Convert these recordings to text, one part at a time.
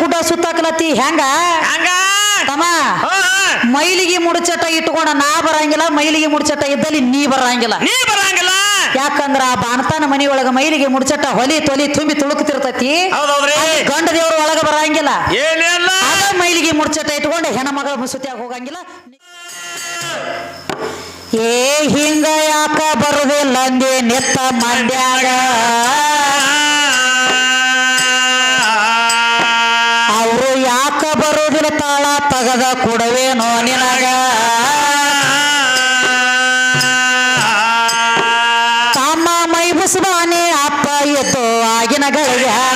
ಗುಡ್ಡ ಸುತ್ತಾಕಲತ್ತಿ ಹೆಂಗ? ಹಂಗ? ತಮ್ಮ. ಮೈಲಿಗೆ ಮುಡಚಟ ಇಟ್ಕೊಂಡ ನಾ ಬರಂಗಿಲ್ಲ ಮೈಲಿಗೆ ಮುಡಚಟ ಇದ್ದಲ್ಲಿ ನೀ ಬರಂಗಿಲ್ಲ. ನೀ ಬರಂಗಿಲ್ಲ. ಯಾಕಂದ್ರ ಆ ಬಾಣತಾನ ಮನಿಯೊಳಗ ಮೈಲಿಗೆ ಮುಡಚಟ ಹೊಲಿ ತೊಲಿ ತುಂಬಿ ತುಳುಕ್ತಿರ್ತೈತಿ ಗಂಡ ದೇವ್ರ ಒಳಗ ಬರಂಗಿಲ್ಲ. ಅದ ಮೈಲಿಗೆ ಇಟ್ಕೊಂಡ ಇಟ್ಕೊಂಡು ಮಗ ಮುಸುತಿಯಾಗ ಹೋಗಂಗಿಲ್ಲ. ಏ ಹಿಂಗ ಯಾಕ ಬರುದಿಲ್ಲ ಅಂದೆ ನೆತ್ತ ಮಂಡ್ಯಾಗ? ತಗದ ಕೊಡವೇನೋ ನಿನಗ. ತಮ್ಮ ಮೈ ಬುಸ್ಬಾನೆ ಅಪ್ಪ ಎದ್ದು ಆಗಿನ ಗಳಿಗ್ಯಾಗ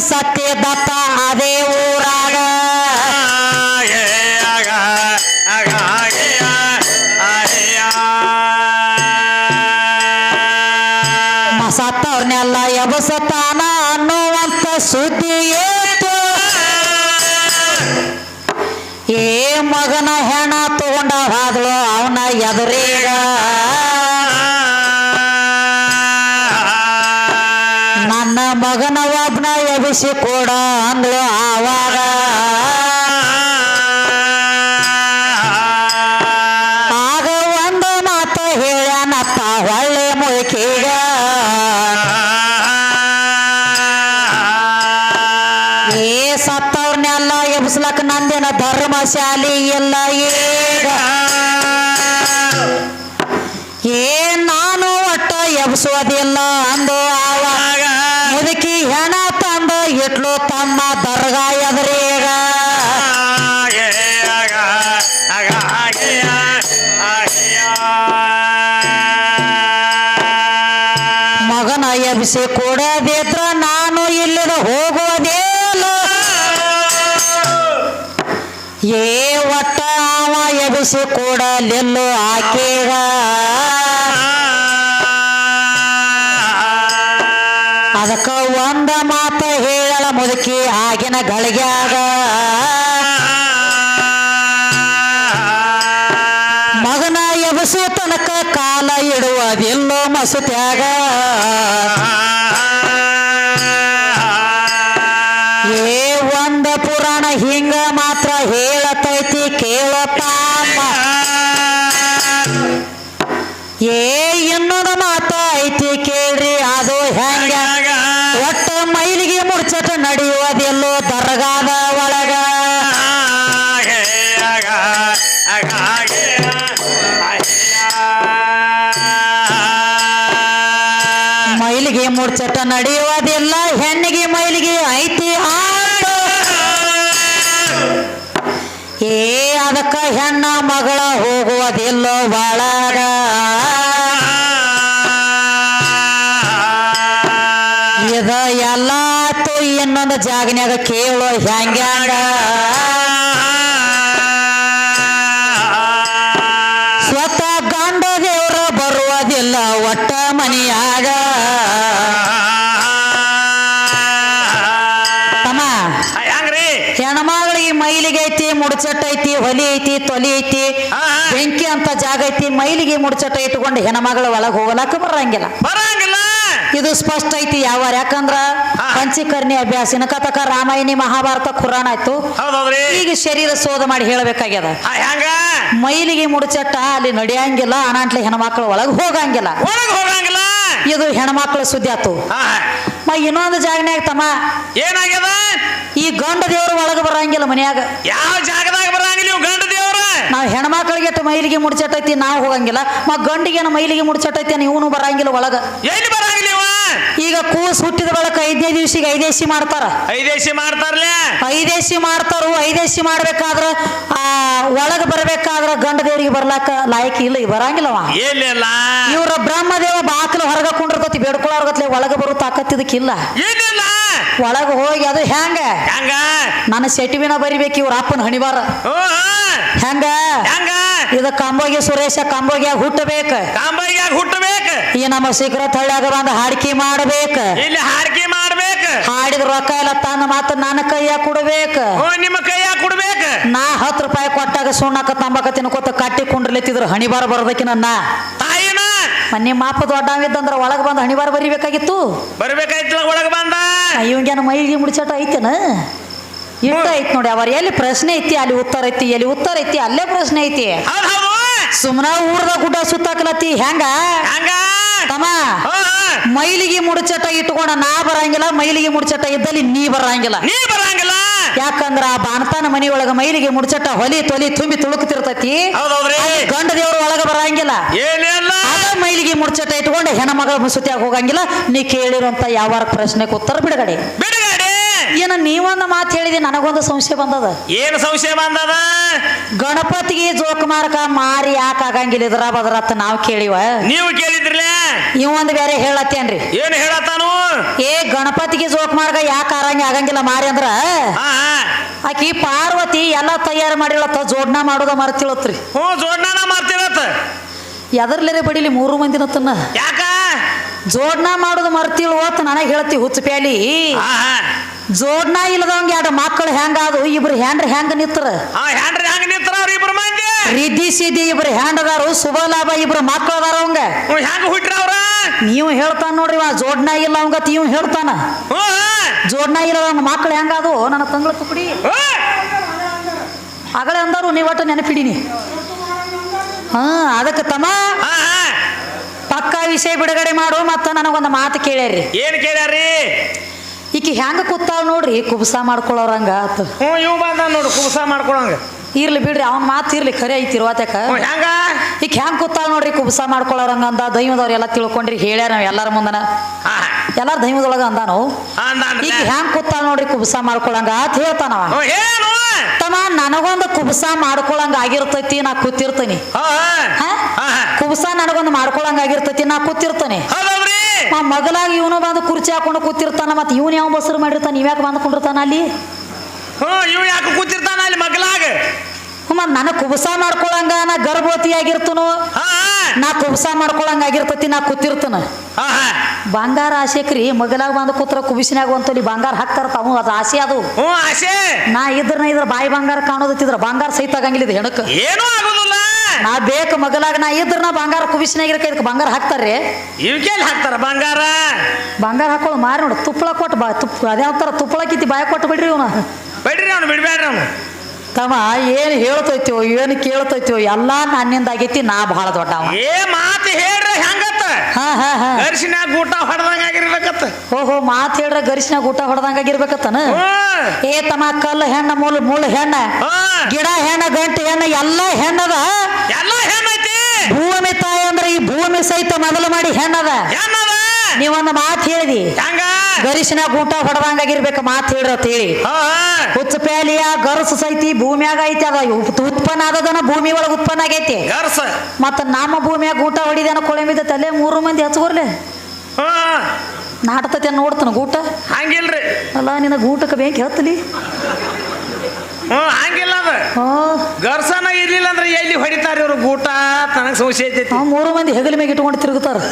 ಮಗ ದತ್ತ ಅದೇ ಊರಾಗ. ಮ- ಸತ್ತವ್ರನ್ನೆಲ್ಲ ಎಬಸತಾನ ಅನ್ನುವಂತ ಸುದ್ದಿ ಏತು. ಏ ಮಗನ ಹೆಣ ತಗೊಂಡ ಅವನ ಎದುರೀಗ. ಕೊಡ ಇಟ್ಲು ತಮ್ಮ ದರ್ಗಾ ಎದುರೀಗ. ಮಗನ ಎಬ್ಸಿ ಕೊಡದಿದ್ರ ನಾನು ಇಲ್ಲಿದ ಹೋಗೋದೇಲ್ಲ ಏ ಒಟ್ಟ ಅವ ಎಬ್ಸಿ ಕೊಡಲಿಲ್ಲ ಆಕೆಗ. ಅದಕ್ಕ ಒಂದ ಮಾತ ಹೇಳಲ ಮುದುಕಿ ಆಗಿನ ಗಳಿಗ್ಯಾಗ ಮಗನ ಎಬಸು ತನಕ ಕಾಲ ಇಡುವುದಿಲ್ಲೋ ಮಸುತ್ಯಾಗ ಏ ಒಂದ ಪುರಾಣ ಹಿಂಗ ಮಾತ್ರ ಹೇಳತೈತಿ ಏ ಅದಕ್ಕ ಹೆಣ್ಣ ಮಗಳ ಹೋಗುವುದಿಲ್ಲೋ ಬಾಳಾಗ ಇದ ಎಲ್ಲ ಇನ್ನೊಂದು ಜಾಗನ್ಯಾಗ ಕೇಳೋ ಹೆಂಗ್ಯಾಂಗ ಮೈಲಿಗೆ ಮುಡ್ಚಟ ಇಟ್ಕೊಂಡು ಹೆಣ್ಮಗಳ ಒಳಗೆ ಹೋಗಲಾಕ ಬರಂಗಿಲ್ಲ. ಬರಂಗಿಲ್ಲ. ಇದು ಸ್ಪಷ್ಟ ಐತಿ ಯಾವ ಯಾಕಂದ್ರ ಪಂಚಿಕರ್ಣಿ ಅಭ್ಯಾಸಿನ ಕಥಕ ರಾಮಾಯಣಿ ಮಹಾಭಾರತ ಖುರಾನ್ ಆಯ್ತು. ಈಗ ಶರೀರ ಶೋಧ ಮಾಡಿ ಹೇಳಬೇಕಾಗ್ಯದ. ಮೈಲಿಗೆ ಮುಡಚಟ್ಟ ಅಲ್ಲಿ ನಡೆಯಂಗಿಲ್ಲ ಅನಾಂಟ್ಲಿ ಹೆಣ್ಮಕ್ಳು ಒಳಗೆ ಹೋಗಂಗಿಲ್ಲ. ಇದು ಹೆಣ್ಮಕ್ಳ ಸುದ್ದಿ ಆತು. ಆ, ಮ ಇನ್ನೊಂದು ಜಾಗನ್ಯಾಗ ತಮ್ಮ ಏನಾಗ್ಯದ? ಈ ಗಂಡ ದೇವ್ರ ಒಳಗೆ ಬರಂಗಿಲ್ಲ ಮನ್ಯಾಗ. ಯಾವ ಜಾಗದಾಗ ಬರಂಗಿಲ್ಲ ಗಂಡ ನಾವು ಹೆಣ್ಮಕ್ಳಿಗೆ ಮೈಲಿಗೆ ಮುಡ್ಚಟೈತಿ ನಾವು ಹೋಗಂಗಿಲ್ಲ. ಮ ಗಂಡಿಗೆ ಮೈಲಿಗೆ ಮುಡ್ಚಟೈತಿ ಇವನು ಬರಂಗಿಲ್ಲ ಒಳಗ. ಬರಂಗಿಲ್ಲ ಇವ ಈಗ ಕೂಸ್ ಹುಟ್ಟಿದ ಬಳಕ ಐದನೇ ದಿವಸಿಗೆ ಐದೇಸಿ ಮಾಡ್ತಾರ. ಐದೇಶಿ ಮಾಡ್ತಾರಲ್ಲ ಐದೇಸಿ ಮಾಡ್ತಾರು ಐದೇಸಿ ಮಾಡ್ಬೇಕಾದ್ರ ಆ ಒಳಗ ಬರ್ಬೇಕಾದ್ರ ಗಂಡ ದೇವರಿಗೆ ಬರ್ಲಾಕ ಲಾಯಕ್ ಇಲ್ಲ ಬರಂಗಿಲ್ಲವಾ ಬರಂಗಿಲ್ಲವ. ಏನಿಲ್ಲ ಇವ್ರ ಬ್ರಹ್ಮದೇವ ಬಾಕಲು ಹೊರಗ ಕುಂಡಿರ್ತತಿ ಬೇಡ್ಕೊಳ್ಳೋರ್ಗತ್ಲೆ ಒಳಗ ಬರೋ ತಾಕತ್ತಿದಕ್ಕಿಲ್ಲ ಏನಿಲ್ಲ ಒಳಗ ಹೋಗಿ ಅದು ಹೆಂಗ? ಹೆಂಗ? ನನ್ನ ಸೆಟಿವಿನ ಬರಿಬೇಕು ಇವ್ರ ಅಪ್ಪನ ಹಣಿಬಾರ ಹೆಂಗ? ಹೆಂಗ? ಇದು ಕಂಬೋಗಿ ಸುರೇಶ ಕಂಬೋಗಿಯಾಗ ಹುಟ್ಟಬೇಕು. ಕಾಂಬೈಯಾಗ ಹುಟ್ಟಬೇಕು? ಈ ನಮ್ಮ ಸೀಕ್ರೆಟ್ ಹಳ್ಳಿಯಾಗ ಬಂದ ಹಾಡಿಕೆ ಮಾಡಬೇಕ. ಇಲ್ಲಿ ಹಾರಿಕೆ ಮಾಡ್ಬೇಕು. ಹಾಡಿದ ರೊಕ್ಕ ಎಲ್ಲ ತಂದ ಮಾತ್ರ ನನ್ನ ಕೈಯ ಕೊಡ್ಬೇಕು. ನಿಮ್ಮ ಕೈಯ ಕೊಡ್ಬೇಕು. ನಾ ಹತ್ತು ರೂಪಾಯಿ ಕೊಟ್ಟಾಗ ಸುಣ್ಣಕ ತಂಬಾಕ ತಿನ್ಕೋತ ಕಟ್ಟಿ ಕುಂಡ್ರಲಿತ್ತಿದ್ರು ಹಣಿಬಾರ ಬರ್ಬೇಕಿ ನನ್ನ ತಾಯಿನ. ನಿಮ್ಮ ಮಾಪ ದೊಡ್ಡವಿದ್ದಂದ್ರ ಒಳಗೆ ಬಂದು ಹಣಿಬಾರ ಬರಿಬೇಕಾಗಿತ್ತು. ಬರ್ಬೇಕಾಯ್ತಲ್ಲ ಒಳಗೆ ಬಂದ. ಇವಂಗೇನು ಮೈಗೆ ಮುಡಿಚಾಟ ಐತೇನ? ಇಷ್ಟ ಐತಿ ನೋಡಿ ಅವ್ರ ಎಲ್ಲಿ ಪ್ರಶ್ನೆ ಐತಿ ಅಲ್ಲಿ ಉತ್ತರ ಐತಿ ಎಲ್ಲಿ ಉತ್ತರ ಐತಿ ಅಲ್ಲೇ ಪ್ರಶ್ನೆ ಐತಿ. ಹೌದು ಹೌದು. ಸುಮ್ಮನ ಊರ್ದ ಗುಡ್ಡ ಸುತ್ತಕ್ಲತ್ತಿ ಹೆಂಗ? ಹಂಗ? ತಮ್ಮ. ಮೈಲಿಗೆ ಮುಡಚಟ ಇಟ್ಕೊಂಡ ನಾ ಬರಂಗಿಲ್ಲ ಮೈಲಿಗೆ ಮುಡಚಟ ಇದ್ದಲ್ಲಿ ನೀ ಬರಂಗಿಲ್ಲ. ನೀ ಬರಂಗಿಲ್ಲ? ಯಾಕಂದ್ರ ಆ ಬಾಣತಾನ ಮನಿಯೊಳಗ ಮೈಲಿಗೆ ಮುಡಚಟ ಹೊಲಿ ತೊಲಿ ತುಂಬಿ ತುಳುಕ್ತಿರ್ತೈತಿ ಗಂಡ ದೇವ್ರ ಒಳಗ ಬರಂಗಿಲ್ಲ. ಅದ ಮೈಲಿಗೆ ಮುಡಚಟ ಇಟ್ಕೊಂಡು ಹೆಣ್ಮಗಳ ಮುಸುತಿಯಾಗ ಹೋಗಂಗಿಲ್ಲ. ನೀ ಕೇಳಿರೋಂತ ಯಾವ ಪ್ರಶ್ನೆಗೆ ಉತ್ತರ ಬಿಡುಗಡೆ ಏನ ನೀವೊಂದು ಮಾತು ಹೇಳಿದಿ ನನಗೊಂದು ಸಂಶಯ ಬಂದದ. ಏನು ಸಂಶಯ ಬಂದದ? ಗಣಪತಿಗೆ ಜೋಕ್ ಮಾರಕ ಮಾರಿ ಯಾಕೆ ಆಗಂಗಿಲ್ಲ ಇದ್ರ ಬದ್ರತ್ತ ನಾವು ಕೇಳಿವ. ನೀವು ಕೇಳಿದ್ರಲ್ಲ? ಇವ್ ಒಂದು ಬೇರೆ ಹೇಳತ್ತೇನ್ರಿ? ಏನು ಹೇಳತ್ತಾನು? ಏ ಗಣಪತಿಗೆ ಜೋಕ್ ಮಾರ್ಗ ಯಾಕೆ ಆರಂಗಿ ಆಗಂಗಿಲ್ಲ ಮಾರಿ ಅಂದ್ರ? ಹಾ. ಆಕಿ ಪಾರ್ವತಿ ಎಲ್ಲ ತಯಾರು ಮಾಡಿಳತ್ತ ಜೋಡ್ನ ಮಾಡೋದ ಮರ್ತಿಳತ್ರಿ ಹ್ಞೂ ಜೋಡ್ನಾನ ಮಾಡ್ತಿರತ್ತ ಎದರ್ಲೇರೆ ಬಡಿಲಿ ಮೂರು ಮಂದಿನತ್ತನ್ನ? ಯಾಕ? ಜೋಡ್ನ ಮಾಡೋದು ಮರ್ತಿಳು ಅಂತ ನನಗೆ ಹೇಳ್ತಿ ಹುಚ್ಚ ಪ್ಯಾಲಿ. ಜೋಡ್ನ ಇಲ್ಲದಂಗೆ ಎರಡು ಮಕ್ಕಳು ಹೆಂಗಾದು ಇಬ್ರು ಹ್ಯಾಂಡ್ರ ಹೆಂಗ ನಿತ್ರ? ಹ್ಯಾಂಡ್ರಿ ಹಂಗ ನಿಂತ್ರ ಅವ್ರ ಇಬ್ರು ಮಂದಿ? ರಿದ್ದಿ ಸಿದ್ದಿ ಇಬ್ರು ಹ್ಯಾಂಡದಾರು ಶುಭ ಲಾಭ ಇಬ್ರು ಮಕ್ಕಳು ಅದಾರ ಅವಂಗ. ಹೆಂಗ ಅವ್ರ? ನೀವು ಹೇಳ್ತಾನ ನೋಡ್ರಿ ಜೋಡ್ನ ಇಲ್ಲ ಅವಂಗ ನೀವು ಹೇಳ್ತಾನ. ಜೋಡ್ನ ಇಲ್ಲದವಂಗ ಮಕ್ಕಳು ಹೆಂಗಾದು ನನ್ನ ತಂಗಳ ತುಕಡಿ ಹ್ಞೂ. ಅಗಳೇ ಅಂದರು ನೀವು ಒಟ್ಟು ನೆನಪಿಡೀನಿ. ಹಾ ಅದಕ್ಕೆ ತಮ್ಮ. ಪಕ್ಕ ವಿಷಯ ಬಿಡುಗಡೆ ಮಾಡು ಮತ್ತು ನನಗೊಂದು ಮಾತು ಕೇಳ್ಯಾರಿ ಏನ್ ಕೇಳ್ಯಾರಿ ಈಕಿ ಹೆಂಗ ಕೂತಾವ್ ನೋಡ್ರಿ ಕುಬ್ಸ ಮಾಡ್ಕೊಳ್ಳೋರಂಗ ಆತು ಹ್ಞೂ ಇವ್ ಬಂದ ನೋಡು ಕುಬಸ ಮಾಡ್ಕೊಳಂಗ. ಇರ್ಲಿ ಬಿಡ್ರಿ ಅವನ್ ಮಾತು ಇರ್ಲಿ ಖರೆ ಐತಿ ಹೆಂಗ ಈಗ ಹೆಂಗ್ ಕೂತಾಳ ನೋಡ್ರಿ ಕುಬ್ಸ ಮಾಡ್ಕೊಳ್ಳೋರಂಗ ಅಂದ ದೈವದವ್ರು ಎಲ್ಲ ತಿಳ್ಕೊಂಡ್ರಿ ಹೇಳ್ಯಾರ ನಾವ್ ಎಲ್ಲಾರ ಮುಂದನ. ಎಲ್ಲಾರ ದೈವದೊಳಗ ಅಂದ ನಾವು ಈಗ ಹೆಂಗ್ ಕೂತಾಳ ನೋಡ್ರಿ ಕುಬ್ಸ ಮಾಡ್ಕೊಳಂಗ ಅಂತ ಹೇಳ್ತಾನವ ತಮ್ಮ ನನಗೊಂದು ಕುಬ್ಸ ಮಾಡ್ಕೊಳಂಗ ಆಗಿರ್ತೈತಿ ನಾ ಕೂತಿರ್ತೀನಿ. ಕುಬ್ಸ ನನಗೊಂದು ಮಾಡ್ಕೊಳಂಗ ಆಗಿರ್ತೈತಿ ನಾ ಕೂತಿರ್ತೇನೆ. ಮಗಲಾಗಿ ಇವನು ಬಂದು ಕುರ್ಚಿ ಹಾಕೊಂಡು ಕೂತಿರ್ತಾನ ಮತ್ತೆ ಇವನು ಯಾವ ಬಸರು ಮಾಡಿರ್ತಾನ ಇವ್ಯಾಕೆ ಬಂದು ಕುಂಡಿರ್ತಾನ ಅಲ್ಲಿ? ಹ್ಞೂ ಇವ್ ಯಾಕೆ ಕೂತಿರ್ತಾನ ಅಲ್ಲಿ ಮಗ್ಲಾಗ? ಮತ್ ನನಗೆ ಕುಬಸ ಮಾಡ್ಕೊಳಂಗ ನಾ ಗರ್ಭವತಿ ಆಗಿರ್ತನು? ನಾ ಕುಬಸ ಮಾಡ್ಕೊಳಂಗ ಆಗಿರ್ತತಿ ನಾ ಕೂತಿರ್ತನ. ಬಂಗಾರ ಆಸೆಕ್ರಿ ಮಗಲಾಗ ಬಂದು ಕೂತ್ರ ಕುಬಿಸಿನಾಗ ಅಂತಲಿ ಬಂಗಾರ ಹಾಕ್ತಾರ ತಾವು ಅದು ಆಸೆ ಅದು. ನಾ ಇದ್ರ ಇದ್ರ ಬಾಯಿ ಬಂಗಾರ ಕಾಣೋದತ್ತಿದ್ರ ಬಂಗಾರ ಸಹಿತ ಆಗಂಗಿಲ್ಲ ಇದು ಹೆಣಕ್. ಏನೂ ಆಗುದಿಲ್ಲ. ನಾ ಬೇಕ ಮಗಲಾಗ ನಾ ಇದ್ರ ನಾ ಬಂಗಾರ ಕುಬಿಸಿನಾಗ ಇರಕ ಇದಕ್ಕೆ ಬಂಗಾರ ಹಾಕ್ತಾರ್ರಿ. ಇವಕ್ಕೆಲ್ಲಿ ಹಾಕ್ತಾರ ಬಂಗಾರ? ಬಂಗಾರ ಹಾಕೊಳ್ಳೋ ಮಾರಿ ನೋಡು ತುಪ್ಪಳ ಕೊಟ್ಟು ಬಾ ತುಪ್ಪ ಅದೇ ಹಾಕ್ತಾರ ತುಪ್ಪಳ ಕಿತ್ತಿ ಬಾಯಿ ಕೊಟ್ಟು ಬಿಡ್ರಿ ಇವನ. ಬಿಡ್ರಿ ಅವನು ಬಿಡ್ಬೇಡ್ರಿ ಅವ್ನು. ತಮ್ಮ ಏನು ಹೇಳ್ತೈತೋ ಏನು ಕೇಳ್ತೈತೋ ಎಲ್ಲ ನನ್ನಿಂದ ಆಗೈತಿ ನಾ ಬಹಳ ದೊಡ್ಡವ. ಏ ಮಾತು ಹೇಳ್ರಿ ಹೆಂಗತ್ತ? ಹಾ ಹಾ ಹಾ. ಅರಿಶಿನ್ಯಾಗ ಊಟ ಹೊಡೆದಂಗ ಆಗಿರ್ಬೇಕತ್ತ. ಓಹೋ ಮಾತು ಹೇಳ್ರ ಗರಿಶಿನ ಊಟ ಹೊಡೆದಂಗ ಆಗಿರ್ಬೇಕತ್ತನ? ಏ ತಮ್ಮ ಕಲ್ಲು ಹೆಣ್ಣ ಮೂಲ ಮೂಳು ಹೆಣ್ಣ. ಗಿಡ ಹೆಣ್ಣ ಗಂಟು ಹೆಣ್ಣ ಎಲ್ಲ ಹೆಣ್ಣದ. ಎಲ್ಲ ಹೆಣ್ಣೈತಿ ಭೂಮಿ ತಾಯಿ ಅಂದ್ರೆ ಈ ಭೂಮಿ ಸಹಿತ ಮೊದಲು ಮಾಡಿ ಹೆಣ್ಣದ. ನೀವೊಂದು ಮಾತು ಹೇಳಿದಿ. ಹೆಂಗ? ಗರಿಷ್ನಾಗ ಊಟ ಹೊಡೆದಂಗ ಆಗಿರ್ಬೇಕು ಮಾತು ಹೇಳ್ರಿ ಹೇಳಿ. ಹುಚ್ಚ ಪ್ಯಾಲಿಯ ಗರಸು ಸೈತಿ ಭೂಮಿಯಾಗ ಐತಿ ಅದ. ಉತ್- ಉತ್ಪನ್ನ ಆದದನ ಭೂಮಿ ಒಳಗೆ ಉತ್ಪನ್ನ ಆಗೈತಿ. ಗರ್ಸ. ಮತ್ತ ನಮ್ಮ ಭೂಮಿಯಾಗ ಗೂಟ ಹೊಡಿದೇನ ಕೊಳಮಿದ ತಲೆ ಮೂರು ಮಂದಿ ಹಚ್ಕೋರ್ಲೆ ಹಾ ನಾಟತತೆ ನೋಡ್ತಾನ ಊಟ ಹಂಗಿಲ್ರಿ. ಅಲ್ಲ ನಿನ್ನ ಊಟಕ್ಕೆ ಬೇಕು ಹತ್ತಲಿ? ಹ್ಞೂ ಹಂಗಿಲ್ಲ ಅದ. ಗರ್ಸನ ಇರ್ಲಿಲ್ಲ ಅಂದ್ರೆ ಎಲ್ಲಿ ಹೊಡಿತಾರ ಇವರು ಊಟ ಸಂಶಯ ಐತೈತಿ. ಆ ಮೂರು ಮಂದಿ ಹೆಗಲ ಮೇಲೆ ಇಟ್ಕೊಂಡು ತಿರುಗುತ್ತಾರೆ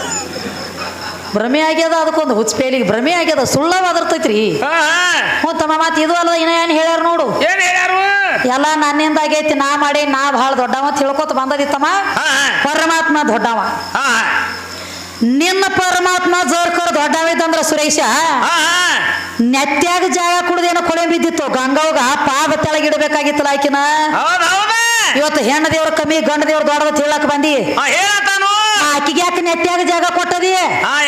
ಭ್ರಮೆ ಆಗ್ಯದ ಅದಕ್ಕೊಂದು ಹುಚ್ಚಪೇಲಿಗೆ ಭ್ರಮೆ ಆಗ್ಯದ ಸುಳ್ಳ ಅದರ್ತೈತ್ರಿ. ಹ್ಞೂ ತಮ್ಮ ಮಾತು ಇದು ಅಲ್ಲ ಇನ್ನ ಏನು ಹೇಳ್ಯಾರ ನೋಡು. ಏನ್ ಹೇಳ್ಯಾರು? ಎಲ್ಲ ನನ್ನಿಂದ ಆಗೈತಿ ನಾ ಮಾಡಿ ನಾ ಭಾಳ ದೊಡ್ಡವ ಅಂತ ತಿಳ್ಕೊತ ಬಂದದಿತ್ತಮ್ಮ. ಪರಮಾತ್ಮ ದೊಡ್ಡವ. ನಿನ್ನ ಪರಮಾತ್ಮ ಜೋರ್ಕರ್ ದೊಡ್ಡವಿದ್ದಂದ್ರ ಸುರೇಶ. ನೆತ್ಯಾಗ ಜಾಗ ಕುಡ್ದೇನೋ ಕೊಳೆ ಬಿದ್ದಿತ್ತು ಗಂಗವ್ಗ ಪಾದ ತೆಳಗಿಡಬೇಕಾಗಿತ್ತಲ್ಲ ಆಕಿನ. ಇವತ್ತು ಹೆಣ್ಣ ದೇವ್ರ ಕಮ್ಮಿ ಗಂಡ ದೇವ್ರ ದೊಡ್ಡದ ಹೇಳಕ್ ಬಂದಿ. ಹೇಳತಾನು ಆಕಿಗೆ ಯಾಕೆ ನೆತ್ಯಾಗ ಜಾಗ ಕೊಟ್ಟದಿ?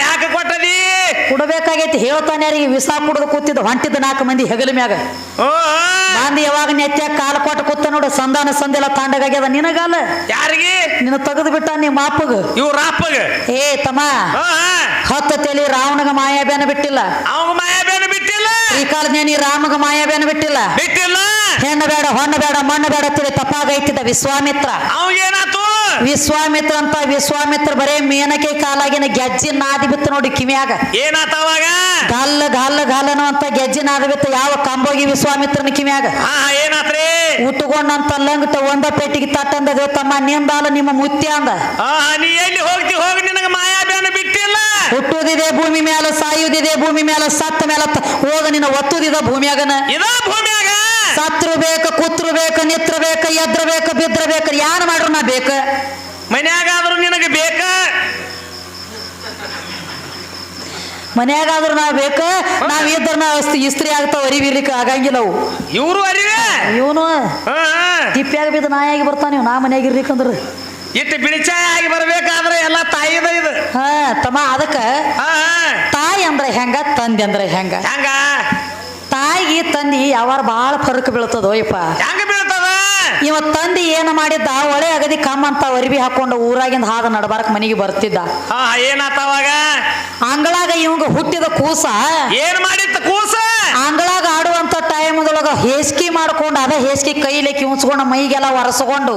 ಯಾಕೆ ಕೊಟ್ಟದಿ? ಕುಡಬೇಕಾಗೈತಿ ಹೇಳ್ತಾನೆ ಯಾರಿಗೆ ವಿಸ ಕುಡಿದು ಕೂತಿದ್ದು ಹೊಂಟಿದ್ದ ನಾಲ್ಕು ಮಂದಿ ಹೆಗಲ ಮ್ಯಾಗ. ಬಂದು ಯಾವಾಗ ನೆತ್ಯಾಗ ಕಾಲ ಕೊಟ್ಟು ಕೂತ ನೋಡು ಸಂಧಾನ ಸಂದಿಲ್ಲ ತಾಂಡಗಾಗ್ಯದ ನಿನಗಲ್ಲ? ಯಾರಿಗೆ? ನಿನ್ನ ತೆಗೆದು ಬಿಟ್ಟ ನಿಮ್ಮ ಅಪ್ಪಗ ಇವ್ರ ಅಪ್ಪಗ ಏ ತಮ್ಮ ಹತ್ತ ತಲೆ ರಾವಣಗ ಮಾಯಾಬೇನ ಬಿಟ್ಟಿಲ್ಲ. ಅವಾಗ ಬಿಟ್ಟಿಲ್ಲ ಈ ಕಾಲದ ನೀ ರಾಮಗ ಮಾಯಾಬೇನ ಬಿಟ್ಟಿಲ್ಲ? ಬಿಟ್ಟಿಲ್ಲ. ಹೆಣ್ಣು ಬೇಡ ಹೊಣ್ಣು ಬೇಡ ಮಣ್ಣು ಬೇಡ ತಿಳಿ ತಪ್ಪಾಗೈತಿದ್ದ ವಿಶ್ವಾಮಿತ್ರ. ಅವ್ ಏನಾತು ವಿಶ್ವಾಮಿತ್ರ ಅಂತ ವಿಶ್ವಾಮಿತ್ರ ಬರೇ ಮೇನಕೆ ಕಾಲಾಗಿನ ಗೆಜ್ಜಿ ನಾದಿ ಬಿತ್ತು ನೋಡಿ ಕಿವಿಯಾಗ. ಏನಾತವಾಗ? ಗಲ್ಲ ಗಲ್ಲ ಗಲ್ಲನ ಅಂತ ಗೆಜ್ಜಿ ನಾದ ಬಿತ್ತು ಯಾವ ಕಂಬೋಗಿ ವಿಶ್ವಾಮಿತ್ರನ ಕಿವಿಯಾಗ. ಏನಾತ್ರಿ? ಉತ್ಕೊಂಡಂತ ಲಂಗ್ ಒಂದ ಪೆಟ್ಟಿಗೆ ತಟ್ಟಂದ ತಮ್ಮ ನಿಂದಾಲ ನಿಮ್ಮ ಮುತ್ಯ ಅಂದ. ನೀ ಎಲ್ಲಿ ಹೋಗ್ತಿ? ಹೋಗಿ ನಿನಗ ಮಾಯಾಬೇನ ಬಿಟ್ಟಿಲ್ಲ? ಹುಟ್ಟುದಿದೆ ಭೂಮಿ ಮೇಲೆ ಸಾಯುದಿದೆ ಭೂಮಿ ಮೇಲೆ ಸತ್ತ ಮೇಲೆ ಹೋಗ ನಿನ್ನ ಒತ್ತುದಿದ ಭೂಮಿಯಾಗನ. ಇದ ಭೂಮಿಯಾಗ? ಸತ್ರು ಬೇಕು ಕೂತ್ರು ಬೇಕು ನಿತ್ರ ಬೇಕು ಎದ್ರ ಬೇಕು ಬಿದ್ರ ಬೇಕು ಯಾರು ಮಾಡ್ರು ನಾ ಬೇಕು? ಮನ್ಯಾಗಾದ್ರೂ ನಿನಗೆ ಬೇಕ? ಮನ್ಯಾಗಾದ್ರೂ ನಾವು ಬೇಕು? ನಾವ್ ಇದ್ರ ನಾ ಅಸ್ತಿ ಇಸ್ತ್ರಿ ಆಗ್ತಾವ ಅರಿವಿರ್ಲಿಕ್ಕೆ ಆಗಂಗಿಲ್ಲ ಅವು. ಇವರು ಅರಿವೆ? ಇವನು ಹಾ ಹಾ. ತಿಪ್ಪ್ಯಾಗ ಬಿದ್ದು ನಾಯಾಗಿ ಬರ್ತಾನ ನೀವು ನಾ ಮನ್ಯಾಗ ಇರ್ಲಿಕ್ಕಂದ್ರ ಇಟ್ಟು ಬಿಳಿಚಾಯ ಆಗಿ ಬರ್ಬೇಕಾದ್ರೆ ಎಲ್ಲ ತಾಯಿದ ಇದು. ಹಾ ತಮ್ಮ ಅದಕ್ಕ ಹಾ ಹಾ. ತಾಯಿ ಅಂದ್ರೆ ಹೆಂಗ ತಂದೆ ಅಂದ್ರೆ ಹೆಂಗ? ಹೆಂಗ? ತಾಯಿಗೆ ತಂದಿ ಯಾವಾರ ಭಾಳ ಫರಕ್ ಬೀಳ್ತದೋ ಯಪ್ಪ. ಇವ ತಂದಿ ಏನ ಮಾಡಿದ್ದ? ಒಳೆ ಅಗದಿ ಕಮ್ಮ ಅಂತ ಅರಿವಿ ಹಾಕೊಂಡು ಊರಾಗಿಂದ ಹಾದ ನಡಬಾರಕ್ ಮನೆಗೆ ಬರ್ತಿದ್ದ. ಏನಾತವಾಗ ಅಂಗಳಾಗ ಇವಂಗ ಹುಟ್ಟಿದ ಕೂಸ? ಏನ್ ಮಾಡಿತ್ತ ಕೂಸ? ಅಂಗಳಾಗ ಆಡುವಂತ ಟೈಮದೊಳಗ ಹೇಸ್ಕಿ ಮಾಡ್ಕೊಂಡು ಅದ ಹೇಸ್ಕಿ ಕೈಲಿ ಕಿವುಚ್ಕೊಂಡು ಮೈಗೆಲ್ಲ ಒರೆಸ್ಕೊಂಡು.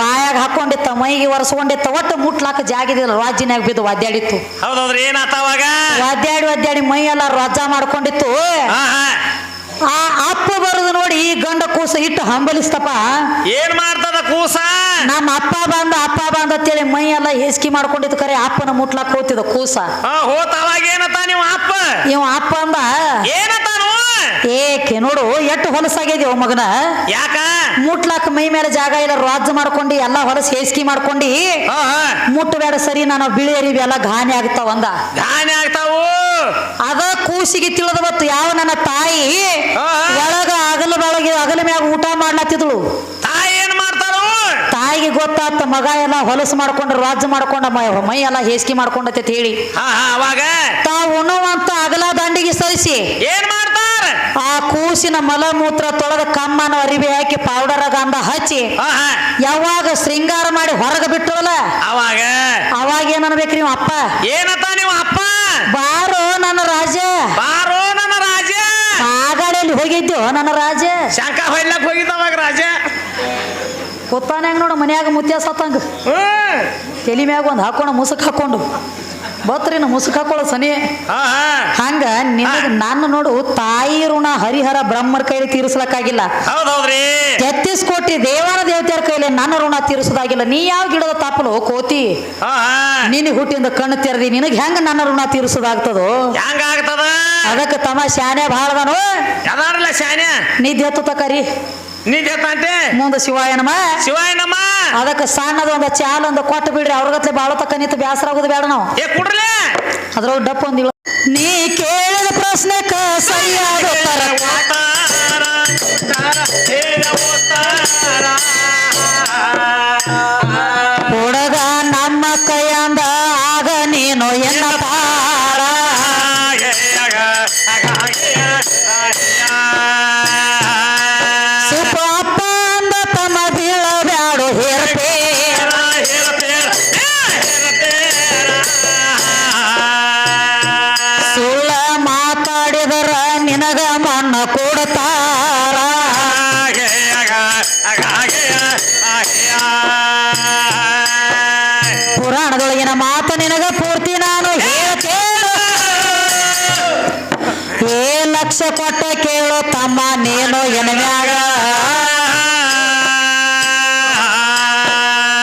ಬಾಯಾಗ ಹಾಕೊಂಡಿತ್ತ ಮೈಗೆ ಒರೆಸ್ಕೊಂಡಿತ್ತ ಒಟ್ಟು ಮುಟ್ಲಾಕ ಜಾಗಿದಿಲ್ಲ ರಾಜಿನಾಗ ಬಿದ್ದು ಒದ್ದಾಡಿತ್ತು ಏನಾತವಾಗ ವಾದ್ಯಾಡಿ ವಾದ್ಯಾಡಿ ಒದ್ದಾಡಿ ಒದ್ದಾಡಿ ಮೈ ಎಲ್ಲ ರಜಾ ಮಾಡ್ಕೊಂಡಿತ್ತು. ಆ ಅಪ್ಪ ಬರುದು ನೋಡಿ ಈ ಗಂಡ ಕೂಸ ಇಟ್ಟು ಹಂಬಲಿಸ್ತಪ್ಪ. ಏನ್ ಮಾಡ್ತದ ಕೂಸ? ನಮ್ಮ ಅಪ್ಪ ಬಂದ ಅಪ್ಪ ಬಂದ ಅಂತೇಳಿ ಮೈ ಎಲ್ಲ ಹೇಸಿಗೆ ಮಾಡ್ಕೊಂಡಿದ್ದು ಕರೆ ಅಪ್ಪನ ಮುಟ್ಲಾಕ್ ಕೂತಿದ ಕೂಸ. ಹಾ ಹೋತ ಅವಾಗ ಏನತ್ತ ನೀವು ಅಪ್ಪ? ಇವ ಅಪ್ಪ ಅಂದ ಏಕೆ ನೋಡು ಎಟ್ಟು ಹೊಲಸಾಗ್ಯದ ಮಗನ? ಯಾಕ? ಮುಟ್ಲಾಕ್ ಮೈ ಮೇಲೆ ಜಾಗ ಇಲ್ಲ ರಾಜ್ ಮಾಡ್ಕೊಂಡು ಎಲ್ಲ ಹೊಲಸ ಹೇಸ್ಕಿ ಮಾಡ್ಕೊಂಡು. ಹಾ. ಮುಟ್ಟಬೇಡ ಸರಿ ನಾನು ಬಿಳಿ ಅರಿವಿ ಎಲ್ಲ ಘಾನಿ ಆಗ್ತಾವ ಅಂದ. ಧಾನ್ಯ ಆಗ್ತಾವು? ಅದ ಕೂಸಿಗೆ ತಿಳಿದ ಬತ್ತು ಯಾವ ನನ್ನ ತಾಯಿ. ಒಳಗ ಅಗಲ ಬೆಳಗ್ಗೆ ಅಗಲ ಮ್ಯಾಗ ಊಟ ಮಾಡ್ಲತ್ತಿದ್ಳು. ತಾಯಿ ಏನ್ ಮಾಡ್ತಾರ? ತಾಯಿಗೆ ಗೊತ್ತಾತ ಮಗ ಎಲ್ಲ ಹೊಲಸು ಮಾಡ್ಕೊಂಡು ರಾಜ್ಯ ಮಾಡ್ಕೊಂಡ ಮೈ ಎಲ್ಲ ಹೇಸಿಗೆ ಮಾಡ್ಕೊಂಡತೆ ಹೇಳಿ. ಅವಾಗ? ತಾವು ಉಣ್ಣುವಂತ ಅಗಲ ದಂಡಿಗೆ ಸರಿಸಿ. ಏನ್ ಮಾಡ್ತಾರ? ಆ ಕೂಸಿನ ಮಲಮೂತ್ರ ತೊಳೆದ ಕಮ್ಮನ ಅರಿವಿ ಹಾಕಿ ಪೌಡರ್ ಗಂಧ ಹಚ್ಚಿ ಯಾವಾಗ ಶೃಂಗಾರ ಮಾಡಿ ಹೊರಗೆ ಬಿಟ್ಟವಲ್ಲ ಅವಾಗ? ಅವಾಗ ಏನ್ ಅನ್ಬೇಕ್ರಿ ನೀವು ಅಪ್ಪ? ಏನತ್ತ ನೀವು ಅಪ್ಪ? ಬಾರೋ ನನ್ನ ರಾಜ ಬಾರೋ ನನ್ನ ರಾಜ ಆಗಾಡಲ್ಲಿ ಹೋಗಿದ್ದು ನನ್ನ ರಾಜ ಶಂಕ ಹೊಯ್ಲಕ್ ಹೋಗಿದ್ದವಾಗ ರಾಜ ಗೊತ್ತಾನ ಹೆಂಗ್ ನೋಡು ಮನ್ಯಾಗ ಮುತ್ಯ ಸತ್ತಂಗ ತಲಿ ಮ್ಯಾಗ ಒಂದು ಹಾಕೋಣ ಮುಸುಕ್ ಹಾಕೊಂಡು. ಬತ್ರಿ ನಾ ಮುಸುಕ್ ಹಾಕೊಳ್ಳೋ ಸನಿ. ಹಂಗ ನಿನಗ ನಾನು ನೋಡು ತಾಯಿ ಋಣ ಹರಿಹರ ಬ್ರಹ್ಮರ ಕೈಲಿ ತೀರಿಸ್ಲಕ್ಕಾಗಿಲ್ಲ. ತೆತ್ತಿಸ್ ಕೋಟಿ ದೇವರ ದೇವತೆಯರ ಕೈಲಿ ನನ್ನ ಋಣ ತೀರಿಸೋದಾಗಿಲ್ಲ. ನೀ ಯಾವ ಗಿಡದ ತಾಪಲು ಕೋತಿ? ನಿನಗೆ ಹುಟ್ಟಿಂದ ಕಣ್ಣು ತೆರೆದಿ ನಿನಗೆ ಹೆಂಗ ನನ್ನ ಋಣ ತೀರಿಸೋದಾಗ್ತದೋ? ಹೆಂಗ ಆಗ್ತದ? ಅದಕ್ಕೆ ತಮ್ಮ ಶಾನೆ ಶಾನ್ಯ ನಿದ್ದೆ ಹತ್ತು ತಕರಿ ನಿಜ ತಂಟೆ ಮುಂದೆ ಶಿವಾಯನಮ್ಮ ಶಿವಾಯನಮ್ಮ ಅದಕ್ಕೆ ಸಣ್ಣದ ಒಂದು ಚಾಲ ಒಂದು ಕೊಟ್ಟು ಬಿಡ್ರಿ ಅವ್ರಗತ್ಲೆ ಬಾಳ ತಕ್ಕ ನಿಂತು ಬೇಸರ ಆಗೋದು ಬೇಡ ನಾವು. ಏ ಕುಡ್ರಿ ಅದ್ರೊಳಗ ಡಪ್ ಒಂದಿಲ್ಲ ನೀ ಕೇಳಿದ ಪ್ರಶ್ನೆಕ ಸರಿಯಾದ ಉತ್ತರ ಕೊಟ್ಟ ಕೇಳು ತಮ್ಮ ನೀನು ಎನಮ್ಯಾಗ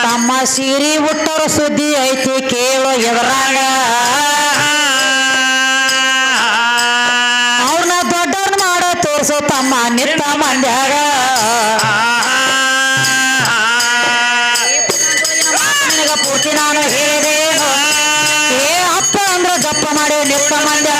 ತಮ್ಮ ಸೀರಿ ಉಟ್ಟರ ಸುದ್ದಿ ಐತಿ ಕೇಳು ಎದುರಾಗ? ಅವ್ರನ್ನ ದೊಡ್ಡವ್ರನ್ನ ಮಾಡೋ ತೋರ್ಸು ತಮ್ಮ ನಿತ್ತ ಮಂಡ್ಯಾಗ. ಪೂರ್ತಿ ನಾನು ಹೇಳಿದೆ. ಏ ಅಪ್ಪ ಅಂದ್ರೆ ಗಪ್ಪ ಮಾಡಿ ನಿತ್ತ ಮಂಡ್ಯ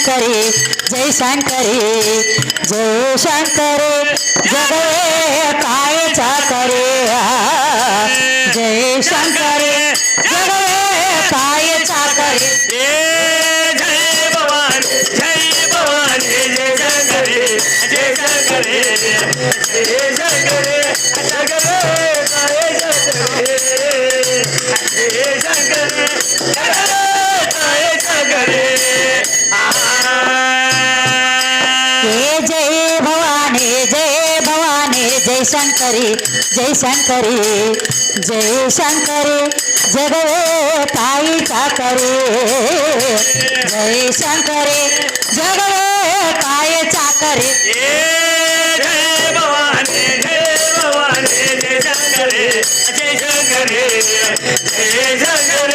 शंकरे जय शंकरे जय शंकरे जगवे काय चाकरे जय शंकरे जगवे काय करे Yeah. शंकरे जय शंकरे जगवे काईचा करे जय शंकरे जगवे कायचा करे जय भवाने जय भवाने जय शंकरे जय शंकरे जय शंकर.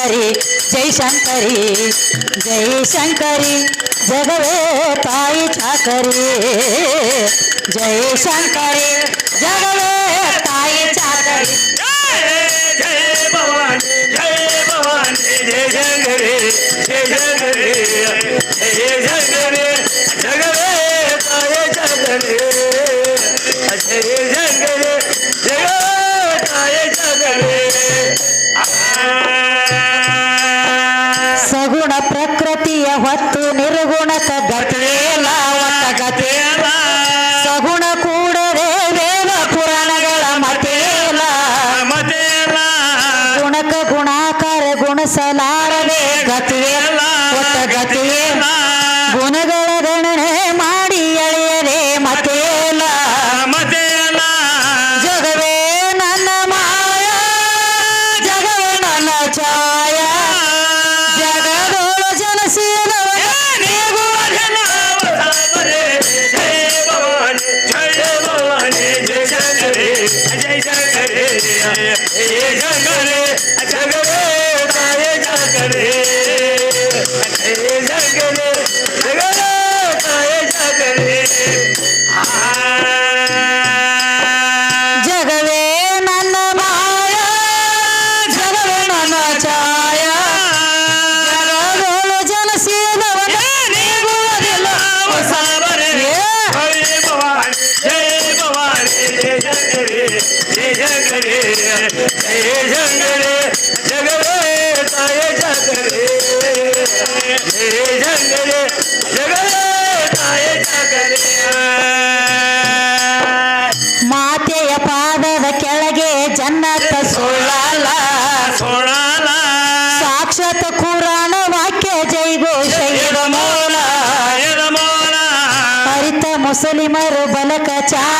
शंकरी जय शंकरी जय शंकरी जगवे ताई छाकरी जय शंकरी जगवे tchau.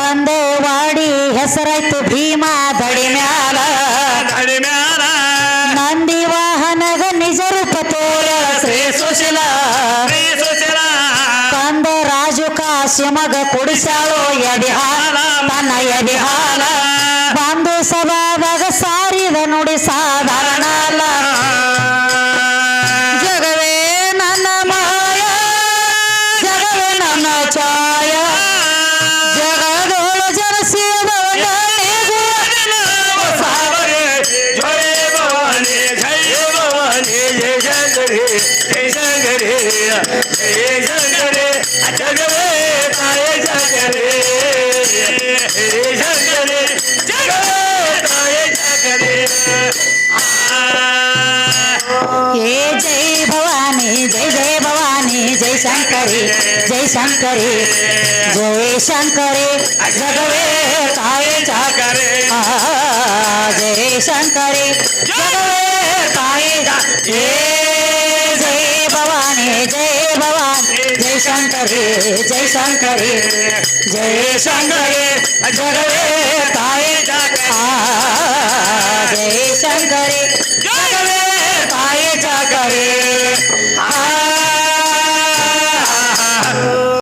ಒಂದು ವಾಡಿ ಹೆಸರಾಯ್ತು ಭೀಮಾ ದಡಿ ಮ್ಯಾಲ. ದಡಿ ಮ್ಯಾಲ. ನಂದಿ ವಾಹನಗ ನಿಜ ರೂಪ ತೋರ ಶ್ರೀ ಸುಶೀಲ. ಶ್ರೀ ಸುಶೀಲ. ಕಂದ ರಾಜು ಕಾಶಿಮಗ ಕುಡಿಸಾಳು ಎಡಿಹಾಲ ತನ್ನ ಎಡಿಹಾಲ ಬಂದು ಸಭಾವಾಗ ಸಾರಿದನು शंकरे जय शंकरे जय शंकरे, जगवे तारे जागरे। जय शंकरे, जगवे तारे जय जय भवानी जय भवानी। जय शंकरे जय शंकरे जय शंकरे, जगवे तारे जय शंकरे, जगवे तारे जागरे। आ